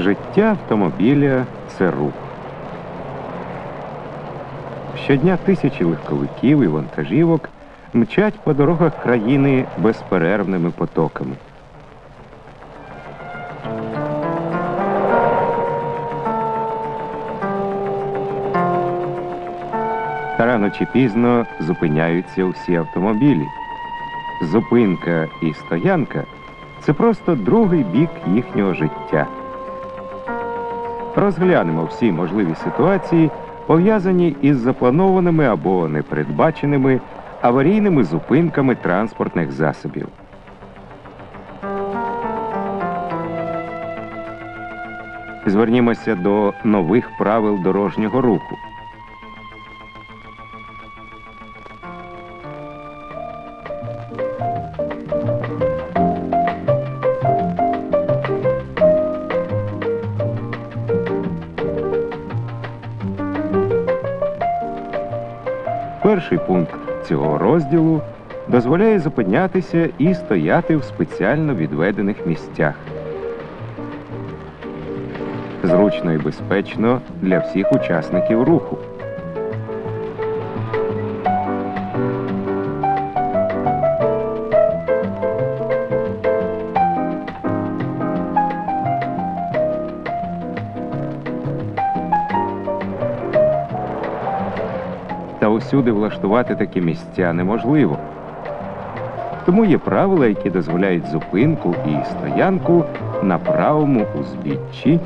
Життя автомобіля це рух. Щодня тисячі легковиків і вантажівок мчать по дорогах країни безперервними потоками. Та рано чи пізно зупиняються усі автомобілі. Зупинка і стоянка це просто другий бік їхнього життя. Розглянемо всі можливі ситуації, пов'язані із запланованими або непередбаченими аварійними зупинками транспортних засобів. Звернімося до нових правил дорожнього руху. Цього розділу дозволяє зупинятися і стояти в спеціально відведених місцях. Зручно і безпечно для всіх учасників руху. Та усюди влаштувати такі місця неможливо. Тому є правила, які дозволяють зупинку і стоянку на правому узбіччі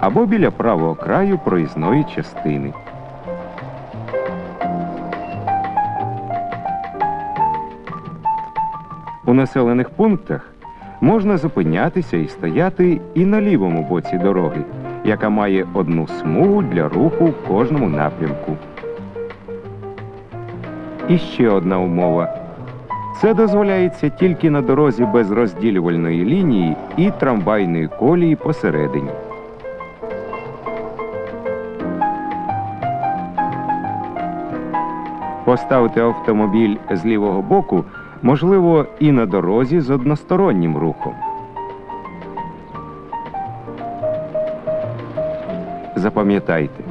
або біля правого краю проїзної частини. У населених пунктах можна зупинятися і стояти і на лівому боці дороги, яка має одну смугу для руху в кожному напрямку. І ще одна умова. Це дозволяється тільки на дорозі без розділювальної лінії і трамвайної колії посередині. Поставити автомобіль з лівого боку можливо і на дорозі з одностороннім рухом. Запам'ятайте,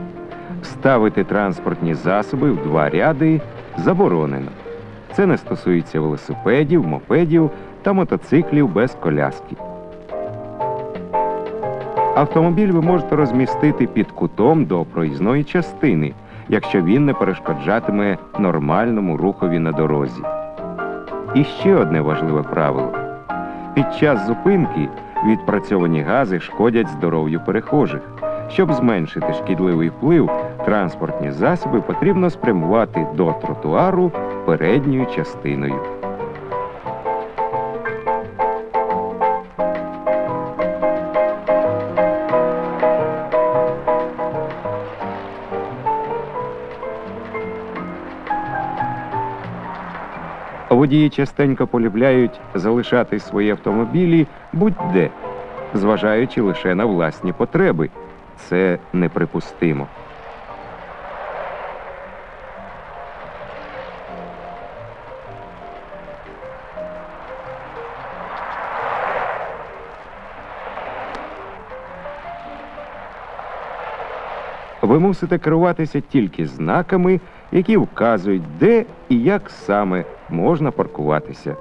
ставити транспортні засоби в два ряди заборонено. Це не стосується велосипедів, мопедів та мотоциклів без коляски. Автомобіль ви можете розмістити під кутом до проїзної частини, якщо він не перешкоджатиме нормальному рухові на дорозі. І ще одне важливе правило: під час зупинки відпрацьовані гази шкодять здоров'ю перехожих. Щоб зменшити шкідливий вплив, транспортні засоби потрібно спрямувати до тротуару передньою частиною. Водії частенько полюбляють залишати свої автомобілі будь-де, зважаючи лише на власні потреби. Це неприпустимо. Ви мусите керуватися тільки знаками, які вказують, де і як саме можна паркуватися.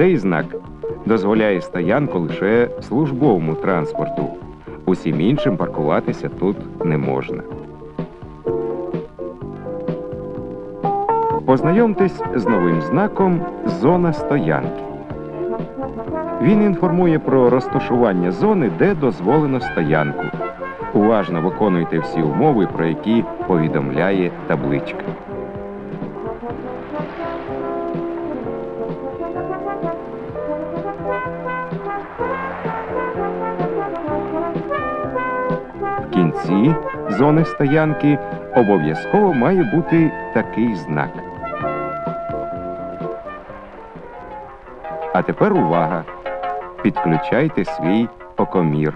Цей знак дозволяє стоянку лише службовому транспорту. Усім іншим паркуватися тут не можна. Познайомтесь з новим знаком Зона стоянки. Він інформує про розташування зони, де дозволено стоянку. Уважно виконуйте всі умови, про які повідомляє табличка. Кінці зони стоянки обов'язково має бути такий знак. А тепер увага! Підключайте свій окомір.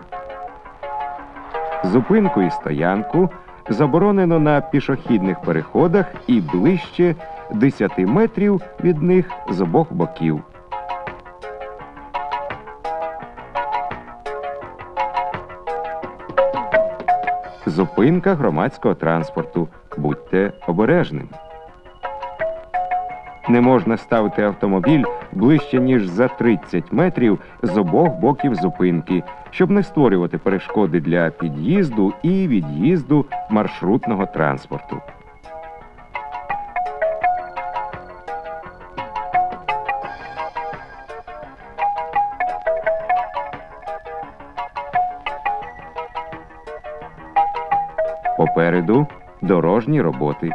Зупинку і стоянку заборонено на пішохідних переходах і ближче 10 метрів від них з обох боків. Зупинка громадського транспорту. Будьте обережними. Не можна ставити автомобіль ближче, ніж за 30 метрів з обох боків зупинки, щоб не створювати перешкоди для під'їзду і від'їзду маршрутного транспорту. Попереду дорожні роботи.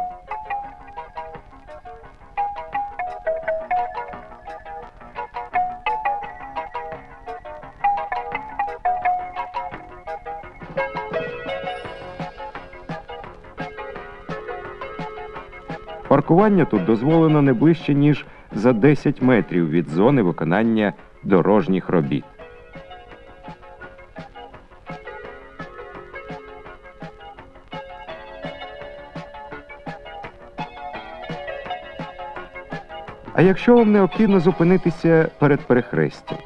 Паркування тут дозволено не ближче, ніж за 10 метрів від зони виконання дорожніх робіт. А якщо вам необхідно зупинитися перед перехрестям?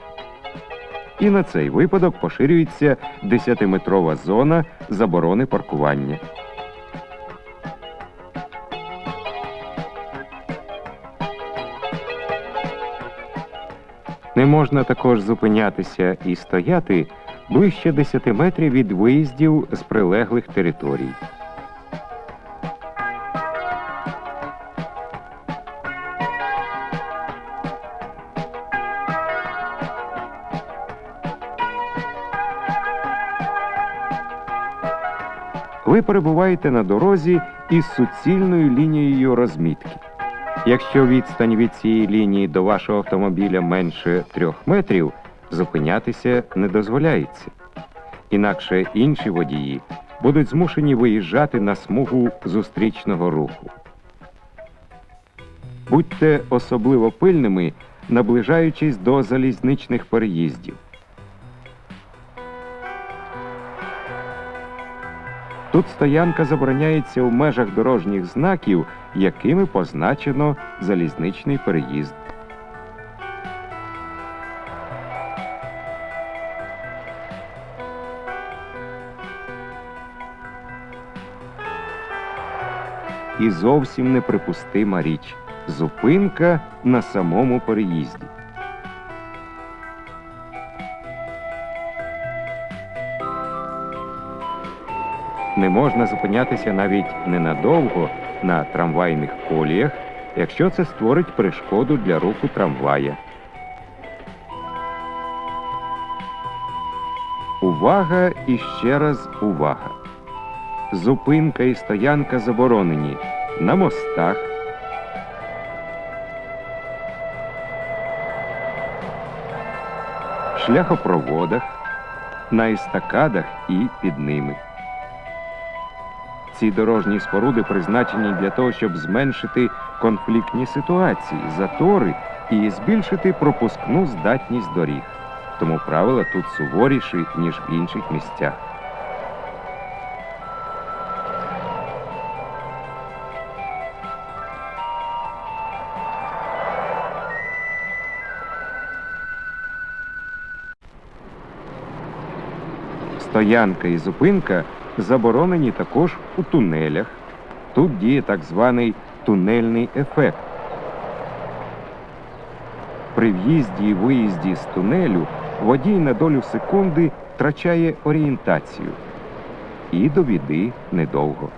І на цей випадок поширюється 10-метрова зона заборони паркування. Не можна також зупинятися і стояти ближче 10 метрів від виїздів з прилеглих територій. Ви перебуваєте на дорозі із суцільною лінією розмітки. Якщо відстань від цієї лінії до вашого автомобіля менше трьох метрів, зупинятися не дозволяється. Інакше інші водії будуть змушені виїжджати на смугу зустрічного руху. Будьте особливо пильними, наближаючись до залізничних переїздів. Тут стоянка забороняється в межах дорожніх знаків, якими позначено залізничний переїзд. І зовсім неприпустима річ зупинка на самому переїзді. Не можна зупинятися навіть ненадовго на трамвайних коліях, якщо це створить перешкоду для руху трамвая. Увага і ще раз увага. Зупинка і стоянка заборонені на мостах, шляхопроводах, на естакадах і під ними. Ці дорожні споруди призначені для того, щоб зменшити конфліктні ситуації, затори і збільшити пропускну здатність доріг. Тому правила тут суворіші, ніж в інших місцях. Стоянка і зупинка заборонені також у тунелях. Тут діє так званий тунельний ефект. При в'їзді і виїзді з тунелю водій на долю секунди втрачає орієнтацію. І до біди недовго.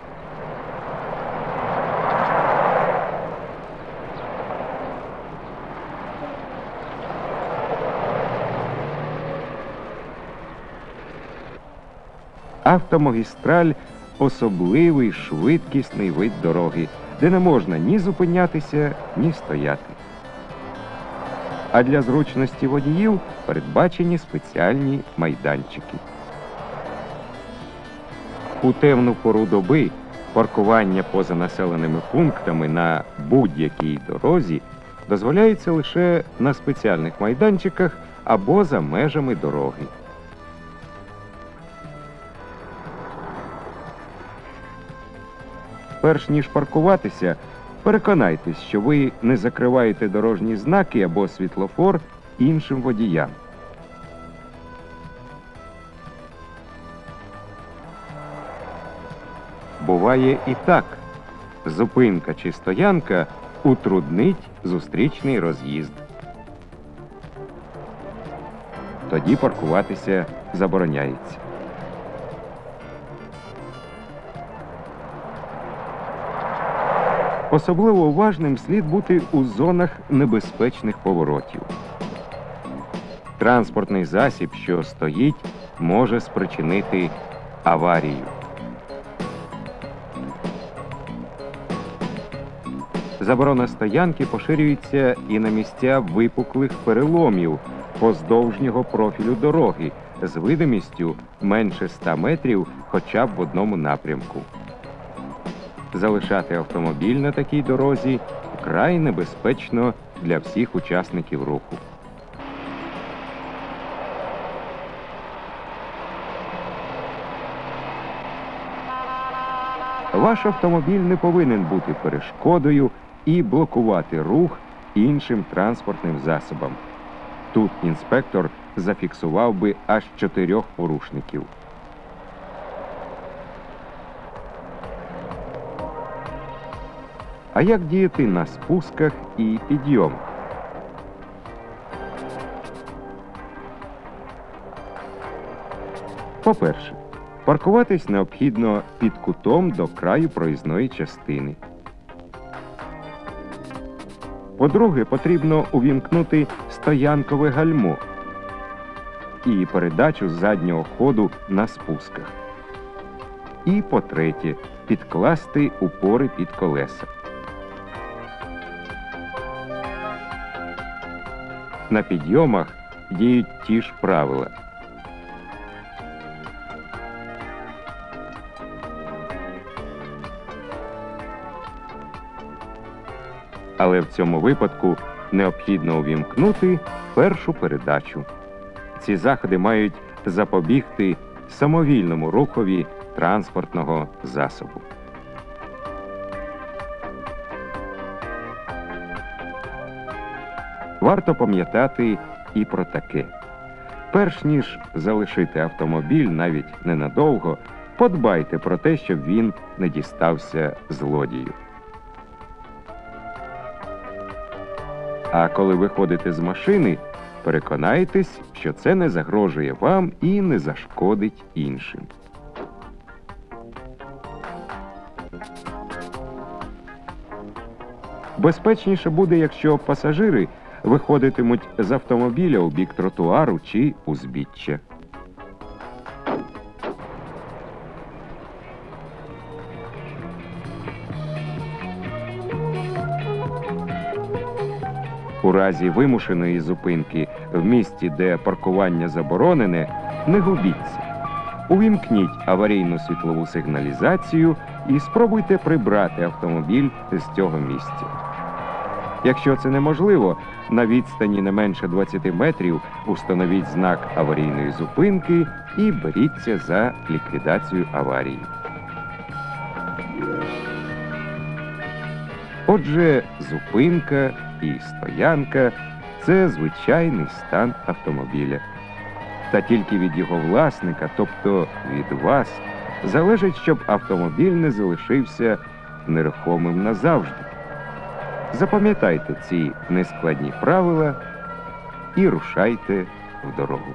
Автомагістраль особливий швидкісний вид дороги, де не можна ні зупинятися, ні стояти. А для зручності водіїв передбачені спеціальні майданчики. У темну пору доби паркування поза населеними пунктами на будь-якій дорозі дозволяється лише на спеціальних майданчиках або за межами дороги. Перш ніж паркуватися, переконайтесь, що ви не закриваєте дорожні знаки або світлофор іншим водіям. Буває і так. Зупинка чи стоянка утруднить зустрічний роз'їзд. Тоді паркуватися забороняється. Особливо уважним слід бути у зонах небезпечних поворотів. Транспортний засіб, що стоїть, може спричинити аварію. Заборона стоянки поширюється і на місця випуклих переломів поздовжнього профілю дороги з видимістю менше 100 метрів хоча б в одному напрямку. Залишати автомобіль на такій дорозі вкрай небезпечно для всіх учасників руху. Ваш автомобіль не повинен бути перешкодою і блокувати рух іншим транспортним засобам. Тут інспектор зафіксував би аж чотирьох порушників. А як діяти на спусках і підйомах? По-перше, паркуватись необхідно під кутом до краю проїзної частини. По-друге, потрібно увімкнути стоянкове гальмо і передачу заднього ходу на спусках. І по-третє, підкласти упори під колеса. На підйомах діють ті ж правила. Але в цьому випадку необхідно увімкнути першу передачу. Ці заходи мають запобігти самовільному рухові транспортного засобу. Варто пам'ятати і про таке. Перш ніж залишити автомобіль навіть ненадовго, подбайте про те, щоб він не дістався злодію. А коли виходите з машини, переконайтесь, що це не загрожує вам і не зашкодить іншим. Безпечніше буде, якщо пасажири виходитимуть з автомобіля у бік тротуару чи узбіччя. У разі вимушеної зупинки в місті, де паркування заборонене, не губіться. Увімкніть аварійну світлову сигналізацію і спробуйте прибрати автомобіль з цього місця. Якщо це неможливо, на відстані не менше 20 метрів установіть знак аварійної зупинки і беріться за ліквідацію аварії. Отже, зупинка і стоянка це звичайний стан автомобіля. Та тільки від його власника, тобто від вас, залежить, щоб автомобіль не залишився нерухомим назавжди. Запам'ятайте ці нескладні правила і рушайте в дорогу.